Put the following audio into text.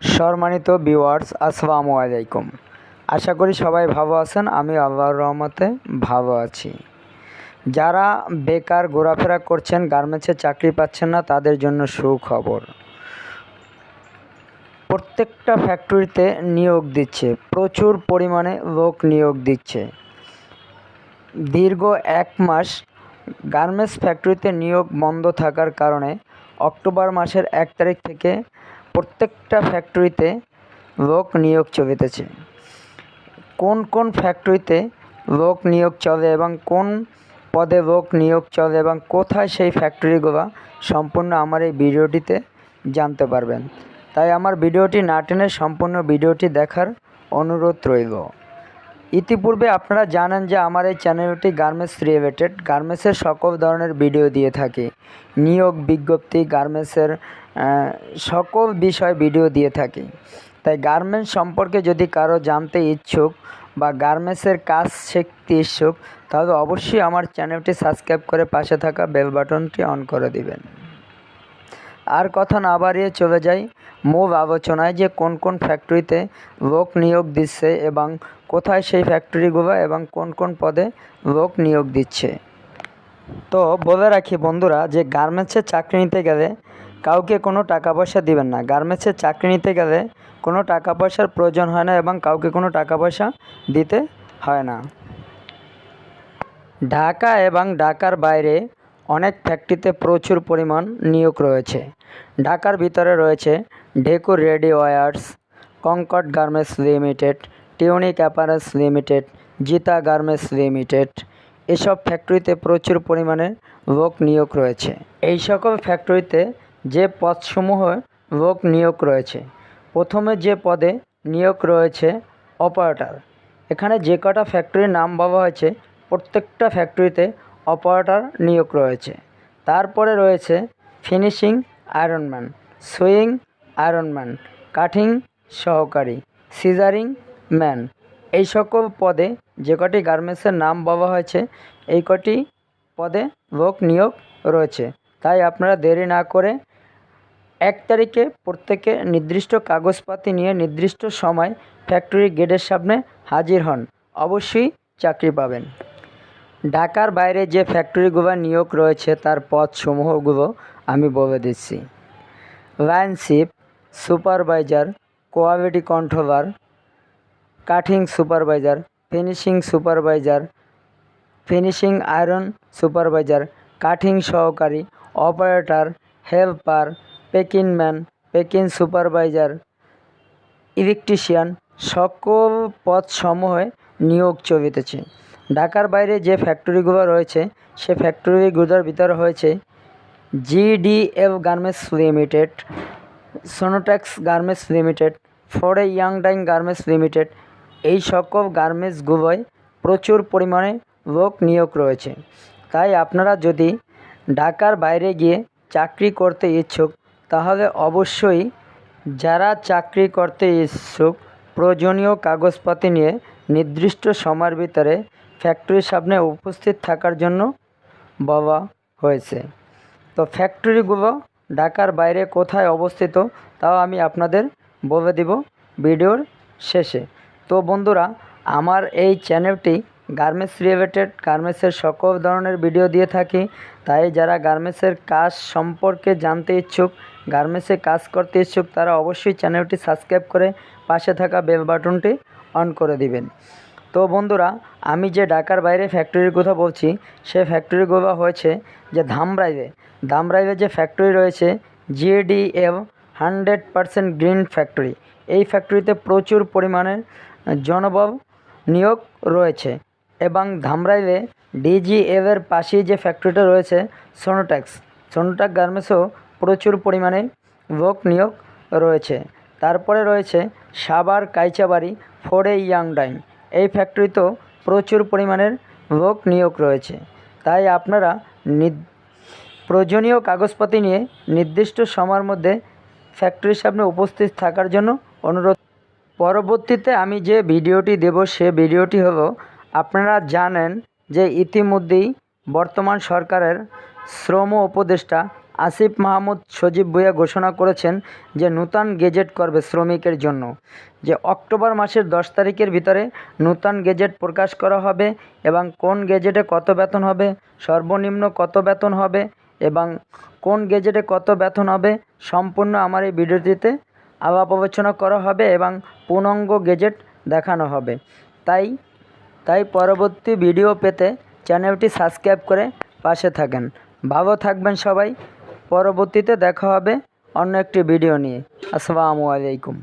সম্মানিত ভিউয়ার্স আসসালামু আলাইকুম। আশা করি সবাই ভালো আছেন, আমি আল্লাহর রহমতে ভালো আছি। যারা বেকার ঘোরাফেরা করছেন, গার্মেন্টসে চাকরি পাচ্ছেন না, তাদের জন্য সুখবর। প্রত্যেকটা ফ্যাক্টরিতে নিয়োগ দিচ্ছে, প্রচুর পরিমাণে লোক নিয়োগ দিচ্ছে। দীর্ঘ এক মাস গার্মেন্টস ফ্যাক্টরিতে নিয়োগ বন্ধ থাকার কারণে অক্টোবর মাসের এক তারিখ থেকে প্রত্যেকটা ফ্যাক্টরিতে লোক নিয়োগ চলিতেছে। কোন কোন ফ্যাক্টরিতে লোক নিয়োগ চলে এবং কোন পদে লোক নিয়োগ চলে এবং কোথায় সেই ফ্যাক্টরিগুলো সম্পূর্ণ আমার এই ভিডিওটিতে জানতে পারবেন। তাই আমার ভিডিওটি না টেনে সম্পূর্ণ ভিডিওটি দেখার অনুরোধ রইল। ইতিপূর্বে আপনারা জানেন যে আমার এই চ্যানেলটি গার্মেন্টস রিলেটেড। গার্মেন্টসের সকল ধরনের ভিডিও দিয়ে থাকে। নিয়োগ, বিজ্ঞপ্তি, গার্মেন্টসের সকল বিষয় ভিডিও দিয়ে থাকি। তাই গার্মেন্টস সম্পর্কে যদি কারও জানতে ইচ্ছুক বা গার্মেন্টসের কাজ শিখতে ইচ্ছুক, তাহলে অবশ্যই আমার চ্যানেলটি সাবস্ক্রাইব করে পাশে থাকা বেল বাটনটি অন করে দিবেন। আর কথা না বাড়িয়ে চলে যাই। মূল আলোচনায় যে কোন কোন ফ্যাক্টরিতে লোক নিয়োগ দিচ্ছে এবং কোথায় সেই ফ্যাক্টরিগুলো এবং কোন কোন পদে লোক নিয়োগ দিচ্ছে। তো বলে রাখি বন্ধুরা যে গার্মেন্টসে চাকরি নিতে গেলে কাউকে কোনো টাকা পয়সা দিবেন না। গার্মেন্টসে চাকরি নিতে গেলে কোনো টাকা পয়সার প্রয়োজন হয় না এবং কাউকে কোনো টাকা পয়সা দিতে হয় না। ঢাকা এবং ঢাকার বাইরে অনেক ফ্যাক্টরিতে প্রচুর পরিমাণ নিয়োগ রয়েছে। ঢাকার ভিতরে রয়েছে ঢেকুর ready wears কঙ্কট garments limited, tunic apparels limited, জিতা গার্মেন্টস লিমিটেড। এসব ফ্যাক্টরিতে প্রচুর পরিমাণে লোক নিয়োগ রয়েছে। এই সকল ফ্যাক্টরিতে যে পদসমূহ লোক নিয়োগ রয়েছে। প্রথমে যে পদে নিয়োগ রয়েছে অপারেটর। এখানে যে কটা ফ্যাক্টরির নাম বলা হয়েছে, প্রত্যেকটা ফ্যাক্টরিতে অপারেটর নিয়োগ রয়েছে। তারপরে রয়েছে finishing ironman, sewing ironman, cutting সহকারী, সিজারিং ম্যান। এই সকল পদে যে কটি গার্মেন্টসের নাম বলা হয়েছে, এই কটি পদে লোক নিয়োগ রয়েছে। তাই আপনারা দেরি না করে এক তারিখে প্রত্যেকে নির্দিষ্ট কাগজপাতি নিয়ে নির্দিষ্ট সময় ফ্যাক্টরি গেটের সামনে হাজির হন। অবশ্যই চাকরি পাবেন। ঢাকার বাইরে যে ফ্যাক্টরিগুলো নিয়োগ রয়েছে, তার পদসমূহগুলো আমি বলে দিচ্ছি। লাইনশিপ, supervisor, quality controller, cutting supervisor, finishing supervisor, finishing iron supervisor, cutting সহকারী, operator, helper packing man, packing supervisor, electrician সকল পদসমূহে নিয়োগ চলিতেছে। ঢাকার বাইরে যে ফ্যাক্টরিগুলো রয়েছে, সে ফ্যাক্টরিগুলোর ভিতরে হয়েছে GDL garments limited, Sonotex garments limited, ফরে ইয়াংডাইং গার্মেন্টস লিমিটেড, এই সকল গার্মেন্টসগুলোয় প্রচুর পরিমাণে লোক নিয়োগ রয়েছে। তাই আপনারা যদি ঢাকার বাইরে গিয়ে চাকরি করতে ইচ্ছুক তাহলে অবশ্যই যারা চাকরি করতে ইচ্ছুক, প্রয়োজনীয় কাগজপাতি নিয়ে নির্দিষ্ট সময়ের ভিতরে ফ্যাক্টরির সামনে উপস্থিত থাকার জন্য বলা হয়েছে। তো ফ্যাক্টরিগুলো ঢাকার বাইরে কোথায় অবস্থিত, তাও আমি আপনাদের বলে দেব ভিডিওর শেষে। তো বন্ধুরা, আমার এই চ্যানেলটি গার্মেন্টস রিলেটেড, গার্মেন্টসের সকল ধরনের ভিডিও দিয়ে থাকি। তাই যারা গার্মেন্টসের কাজ সম্পর্কে জানতে ইচ্ছুক গার্মেন্টসে কাজ করতে ইচ্ছুক তারা অবশ্যই চ্যানেলটি সাবস্ক্রাইব করে পাশে থাকা বেল বাটনটি অন করে দিবেন। তো বন্ধুরা, আমি যে ঢাকার বাইরে ফ্যাক্টরির কথা বলছি, সে ফ্যাক্টরিগুলো হয়েছে যে ধামরাইবে ধামরাইবে যে ফ্যাক্টরি রয়েছে GDL hundred percent green factory এই ফ্যাক্টরিতে প্রচুর পরিমাণে জনবল নিয়োগ রয়েছে এবং ধামরাইলে ডিজিএল এর পাশেই যে ফ্যাক্টরিটা রয়েছে সোনোট্যাক্স সোনোট্যাক গার্মেন্টসও প্রচুর পরিমাণে লোক নিয়োগ রয়েছে। তারপরে রয়েছে সাবার কাইচাবাড়ি ফোরে ইয়াংডাইন এই ফ্যাক্টরিতেও প্রচুর পরিমাণের লোক নিয়োগ রয়েছে। তাই আপনারা প্রয়োজনীয় কাগজপাতি নিয়ে নির্দিষ্ট সময়ের মধ্যে ফ্যাক্টরির সামনে উপস্থিত থাকার জন্য অনুরোধ। পরবর্তীতে আমি যে ভিডিওটি দেব, সে ভিডিওটি হলো, আপনারা জানেন যে ইতিমধ্যেই বর্তমান সরকারের শ্রম উপদেষ্টা আসিফ মাহমুদ সজীব ভুঁইয়া ঘোষণা করেছেন যে নূতন গেজেট করবে শ্রমিকের জন্য, যে অক্টোবর মাসের দশ তারিখের ভিতরে নূতন গেজেট প্রকাশ করা হবে এবং কোন গেজেটে কত বেতন হবে, সর্বনিম্ন কত বেতন হবে এবং কোন গেজেটে কত বেতন হবে সম্পূর্ণ আমার এই ভিডিওটিতে আলাপ আলোচনা করা হবে এবং পূর্ণাঙ্গ গেজেট দেখানো হবে। তাই তাই পরবর্তী ভিডিও পেতে চ্যানেলটি সাবস্ক্রাইব করে পাশে থাকেন। ভালো থাকবেন সবাই। পরবর্তীতে দেখা হবে অন্য একটি ভিডিও নিয়ে। আসসালামু আলাইকুম।